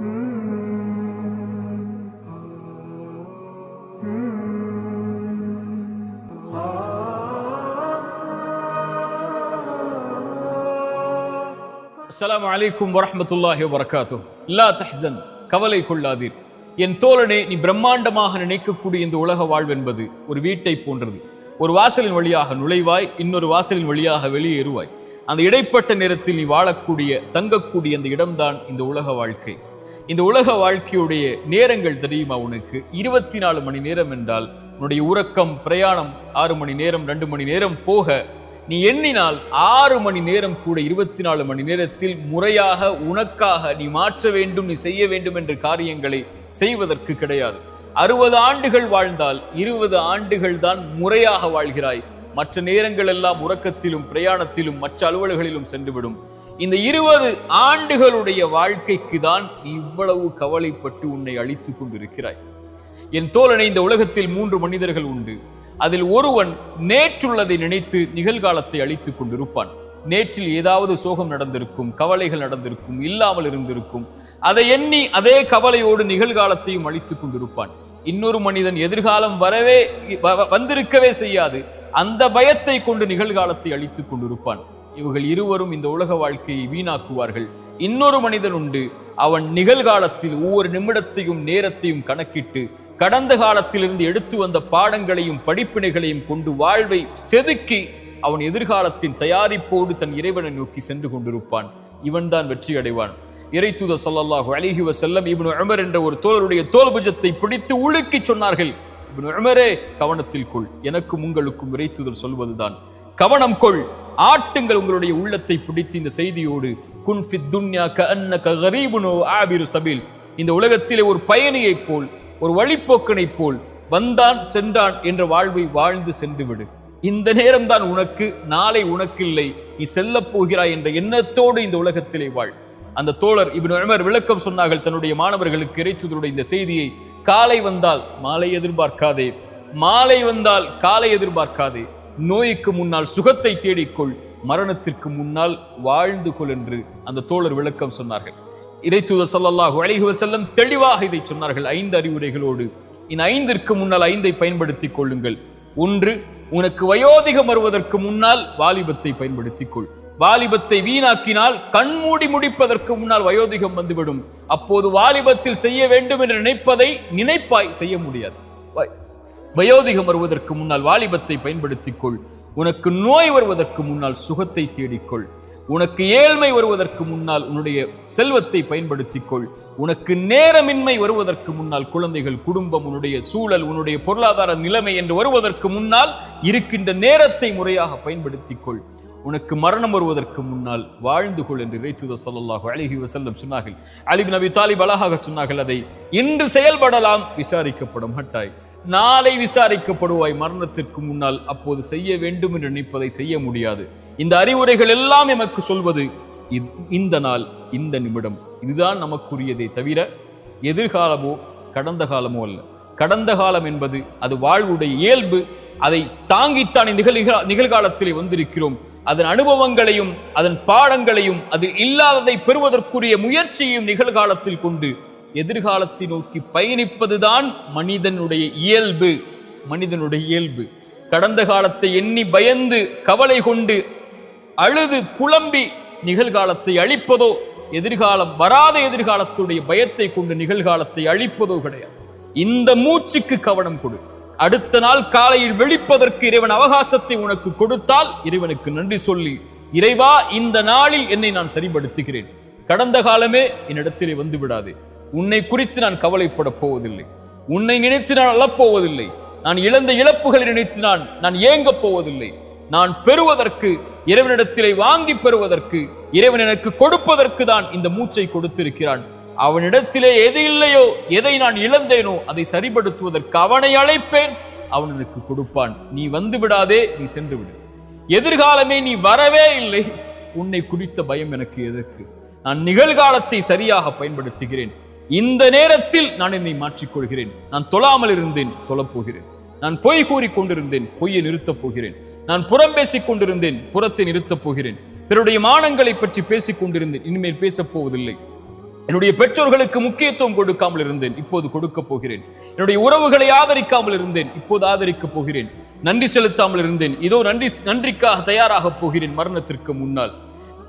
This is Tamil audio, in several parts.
அஸ்லாம் அலைக்கும் வரமத்துல்லாஹி வபரகாத்து லா தஹன் கவலை கொள்ளாதீர். என் தோழனே நீ பிரம்மாண்டமாக நினைக்கக்கூடிய இந்த உலக வாழ்வென்பது ஒரு வீட்டை போன்றது. ஒரு வாசலின் வழியாக நுழைவாய் இன்னொரு வாசலின் வழியாக வெளியேறுவாய் அந்த இடைப்பட்ட நேரத்தில் நீ வாழக்கூடிய தங்கக்கூடிய அந்த இடம்தான் இந்த உலக வாழ்க்கை. இந்த உலக வாழ்க்கையுடைய நேரங்கள் தெரியுமா உனக்கு? இருபத்தி நாலு மணி நேரம் என்றால் உன்னுடைய உறக்கம் பிரயாணம் ஆறு மணி நேரம் ரெண்டு மணி நேரம் போக நீ எண்ணினால் ஆறு மணி நேரம் கூட இருபத்தி நாலு மணி நேரத்தில் முறையாக உனக்காக நீ மாற்ற வேண்டும் நீ செய்ய வேண்டும் என்ற காரியங்களை செய்வதற்கு கிடையாது. அறுபது ஆண்டுகள் வாழ்ந்தால் இருபது ஆண்டுகள் தான் முறையாக வாழ்கிறாய். மற்ற நேரங்கள் எல்லாம் உறக்கத்திலும் பிரயாணத்திலும் மற்ற அலுவல்களிலும் சென்றுவிடும். இந்த இருபது ஆண்டுகளுடைய வாழ்க்கைக்கு தான் இவ்வளவு கவலைப்பட்டு உன்னை அழித்துக் கொண்டிருக்கிறாய். என் தோழனை இந்த உலகத்தில் மூன்று மனிதர்கள் உண்டு. அதில் ஒருவன் நேற்றுள்ளதை நினைத்து நிகழ்காலத்தை அழித்துக் கொண்டிருப்பான். நேற்றில் ஏதாவது சோகம் நடந்திருக்கும் கவலைகள் நடந்திருக்கும் இல்லாமல் இருந்திருக்கும் அதை எண்ணி அதே கவலையோடு நிகழ்காலத்தையும் அழித்துக் கொண்டிருப்பான். இன்னொரு மனிதன் எதிர்காலம் வரவே வ- வந்திருக்கவே செய்யாது. அந்த பயத்தை கொண்டு நிகழ்காலத்தை அழித்துக் கொண்டிருப்பான். இவர்கள் இருவரும் இந்த உலக வாழ்க்கையை வீணாக்குவார்கள். இன்னொரு மனிதன் உண்டு. அவன் நிகழ்காலத்தில் ஒவ்வொரு நிமிடத்தையும் நேரத்தையும் கணக்கிட்டு கடந்த காலத்திலிருந்து எடுத்து வந்த பாடங்களையும் படிப்பினைகளையும் கொண்டு வாழ்வை செதுக்கி அவன் எதிர்காலத்தின் தயாரிப்போடு தன் இறைவனை நோக்கி சென்று கொண்டிருப்பான். இவன்தான் வெற்றி அடைவான் இறை தூதர் ஸல்லல்லாஹு அலைஹி வஸல்லம் உமர் என்ற ஒரு தோழருடைய தோல் புஜத்தை பிடித்து உலுக்கிச் சொன்னார்கள். இவன் உமரே கவனத்தில் கொள். எனக்கும் உங்களுக்கும் இறை தூதர் சொல்வதுதான். கவனம் கொள். ஆட்டுங்கள் உங்களுடைய உள்ளத்தை பிடித்து இந்த செய்தியோடு குன் ஃபித் துன்யா க கரீபுனோ ஆபிரு சபீல். இந்த உலகத்திலே ஒரு பயணியைப் போல் ஒரு வழிப்போக்கனைப் போல் வந்தான் சென்றான் என்ற வாழ்வை வாழ்ந்து சென்றுவிடு. இந்த நேரம்தான் உனக்கு நாளை உனக்கு இல்லை நீ செல்லப் போகிறாய் என்ற எண்ணத்தோடு இந்த உலகத்திலே வாழ். அந்த தோழர் இப்னு உமர் விளக்கம் சொன்னார்கள் தன்னுடைய மாணவர்களுக்கு இறைத்துதருடைய இந்த செய்தியை காலை வந்தால் மாலை எதிர்பார்க்காதே மாலை வந்தால் காலை எதிர்பார்க்காதே நோய்க்கு முன்னால் சுகத்தை தேடிக்கொள் மரணத்திற்கு முன்னால் வாழ்ந்து கொள் என்று அந்த தோழர் விளக்கம் சொன்னார்கள். இறைத்தூதர் ஸல்லல்லாஹு அலைஹி செல்லம் தெளிவாக இதை சொன்னார்கள் ஐந்து அறிவுரைகளோடு. இந்த ஐந்திற்கு முன்னால் ஐந்தை பயன்படுத்திக் கொள்ளுங்கள். ஒன்று உனக்கு வயோதிகம் வருவதற்கு முன்னால் வாலிபத்தை பயன்படுத்திக் கொள் வாலிபத்தை வீணாக்கினால் கண்மூடி முடிப்பதற்கு முன்னால் வயோதிகம் வந்துவிடும். அப்போது வாலிபத்தில் செய்ய வேண்டும் என்று நினைப்பதை நினைப்பாய் செய்ய முடியாது. வயோதிகம் வருவதற்கு முன்னால் வாலிபத்தை பயன்படுத்திக்கொள். உனக்கு நோய் வருவதற்கு முன்னால் சுகத்தை தேடிக்கொள். உனக்கு ஏழ்மை வருவதற்கு முன்னால் உன்னுடைய செல்வத்தை பயன்படுத்திக்கொள். உனக்கு நேரமின்மை வருவதற்கு முன்னால் குழந்தைகள் குடும்பம் உன்னுடைய சூழல் உன்னுடைய பொருளாதார நிலைமை என்று வருவதற்கு முன்னால் இருக்கின்ற நேரத்தை முறையாக பயன்படுத்திக்கொள். உனக்கு மரணம் வருவதற்கு முன்னால் வாழ்ந்து கொள் என்று இறைத்துத சொல்லலாக அழகி வசல்லம் சொன்னார்கள். அலி நபி தாலிப் அழகாக சொன்னார்கள் அதை இன்று செயல்படலாம் விசாரிக்கப்பட மாட்டாய் நாளை விசாரிக்கப்படுவாய் மரணத்திற்கு முன்னால். அப்போது செய்ய வேண்டும் என்று நினைப்பதை செய்ய முடியாது. இந்த அறிவுரைகள் எல்லாம் எமக்கு சொல்வது இந்த நாள் இந்த நிமிடம். இதுதான் நமக்குரியதே தவிர எதிர்காலமோ கடந்த காலமோ அல்ல. கடந்த காலம் என்பது அது வாழ்வுடைய இயல்பு. அதை தாங்கித்தான் இந்த நிகழ்கா- நிகழ்காலத்திலே வந்திருக்கிறோம். அதன் அனுபவங்களையும் அதன் பாடங்களையும் அதில் இல்லாததை பெறுவதற்குரிய முயற்சியையும் நிகழ்காலத்தில் கொண்டு எதிர்காலத்தை நோக்கி பயணிப்பதுதான் மனிதனுடைய இயல்பு மனிதனுடைய இயல்பு. கடந்த காலத்தை எண்ணி பயந்து கவலை கொண்டு அழுது புலம்பி நிகழ்காலத்தை அழிப்பதோ எதிர்காலம் வராத எதிர்காலத்துடைய பயத்தை கொண்டு நிகழ்காலத்தை அழிப்பதோ கிடையாது. இந்த மூச்சுக்கு கவனம் கொடு. அடுத்த நாள் காலையில் வெளிப்பதற்கு இறைவன் அவகாசத்தை உனக்கு கொடுத்தால் இறைவனுக்கு நன்றி சொல்லி இறைவா இந்த நாளில் என்னை நான் சரிபடுத்துகிறேன் கடந்த காலமே என்னிடத்திலே வந்து விடாது. உன்னை குறித்து நான் கவலைப்பட போவதில்லை. உன்னை நினைத்து நான் அழப்போவதில்லை. நான் இழந்த இழப்புகளை நினைத்து நான் நான் ஏங்கப் போவதில்லை. நான் பெறுவதற்கு இறைவனிடத்திலே வாங்கி பெறுவதற்கு இறைவன் எனக்கு கொடுப்பதற்கு தான் இந்த மூச்சை கொடுத்திருக்கிறான். அவனிடத்திலே எது இல்லையோ எதை நான் இழந்தேனோ அதை சரிபடுத்துவதற்கு அவனை அழைப்பேன். அவன் எனக்கு கொடுப்பான். நீ வந்து விடாதே நீ சென்று விடு. எதிர்காலமே நீ வரவே இல்லை. உன்னை குறித்த பயம் எனக்கு எதற்கு? நான் நிகழ்காலத்தை சரியாக பயன்படுத்துகிறேன். இந்த நேரத்தில் நான் என்னை மாற்றிக்கொள்கிறேன். நான் தொழாமல் இருந்தேன் தொழப்போகிறேன். நான் பொய் கூறிக் கொண்டிருந்தேன் பொய்யை நிறுத்தப் போகிறேன். நான் புறம் பேசிக் கொண்டிருந்தேன் புறத்தை நிறுத்தப் போகிறேன். பிறருடைய மானங்களை பற்றி பேசிக் கொண்டிருந்தேன் இனிமேல் பேசப் போவதில்லை. என்னுடைய பெற்றோர்களுக்கு முக்கியத்துவம் கொடுக்காமல் இருந்தேன் இப்போது கொடுக்க போகிறேன். என்னுடைய உறவுகளை ஆதரிக்காமல் இருந்தேன் இப்போது ஆதரிக்கப் போகிறேன். நன்றி செலுத்தாமல் இருந்தேன் இதோ நன்றி நன்றிக்காக தயாராக போகிறேன் மரணத்திற்கு முன்னால்.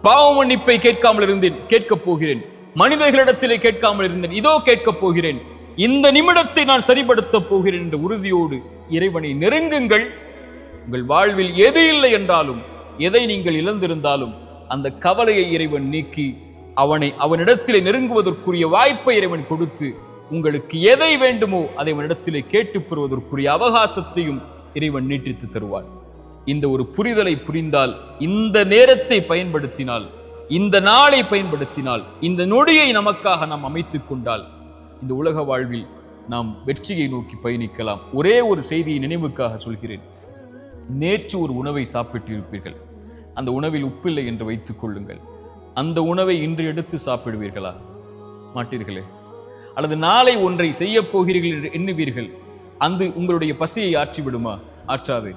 பாவ மன்னிப்பை கேட்காமல் இருந்தேன் கேட்கப் போகிறேன். மனிதர்களிடத்திலே கேட்காமல் இருந்தேன். இதோ கேட்கப் போகிறேன். இந்த நிமிடத்தை நான் சரிபடுத்தப் போகிறேன் என்ற உறுதியோடு இறைவனை நெருங்குங்கள். உங்கள் வாழ்வில் எது இல்லை என்றாலும் எதை நீங்கள் இழந்திருந்தாலும் அந்த கவலையை இறைவன் நீக்கி அவனை அவனிடத்திலே நெருங்குவதற்குரிய வாய்ப்பை இறைவன் கொடுத்து உங்களுக்கு எதை வேண்டுமோ அதை அவனிடத்திலே கேட்டுப் பெறுவதற்குரிய அவகாசத்தையும் இறைவன் நீட்டித்து தருவார். இந்த ஒரு புரிதலை புரிந்தால் இந்த நேரத்தை பயன்படுத்தினால் இந்த நாளை பயன்படுத்தினால் இந்த நொடியை நமக்காக நாம் அமைத்துக் கொண்டால் இந்த உலக வாழ்வில் நாம் வெற்றியை நோக்கி பயணிக்கலாம். ஒரே ஒரு செய்தியை நினைவுக்காக சொல்கிறேன். நேற்று ஒரு உணவை சாப்பிட்டிருப்பீர்கள். அந்த உணவில் உப்பில்லை என்று வைத்துக் கொள்ளுங்கள். அந்த உணவை இன்று எடுத்து சாப்பிடுவீர்களா? மாட்டீர்களே. அல்லது நாளை ஒன்றை செய்ய போகிறீர்கள் என்று எண்ணுவீர்கள். அந்த உங்களுடைய பசியை ஆற்றி விடுமா ஆற்றாது.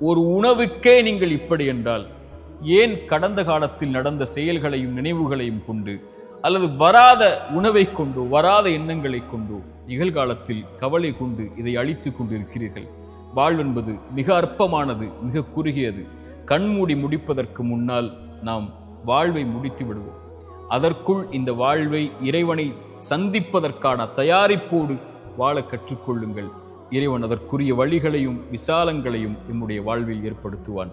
ஒரு உணவுக்கே நீங்கள் இப்படி என்றால் ஏன் கடந்த காலத்தில் நடந்த செயல்களையும் நினைவுகளையும் கொண்டு அல்லது வராத உணவை கொண்டோ வராத எண்ணங்களை கொண்டோ நிகழ்காலத்தில் கவலை கொண்டு இதை அழித்து கொண்டிருக்கிறீர்கள்? வாழ்வென்பது மிக அற்பமானது மிக குறுகியது. கண்மூடி முடிப்பதற்கு முன்னால் நாம் வாழ்வை முடித்து விடுவோம். அதற்குள் இந்த வாழ்வை இறைவனை சந்திப்பதற்கான தயாரிப்போடு வாழ கற்றுக்கொள்ளுங்கள் இறைவன் அதற்குரிய வழிகளையும் விசாலங்களையும் நம்முடைய வாழ்வில் ஏற்படுத்துவான்.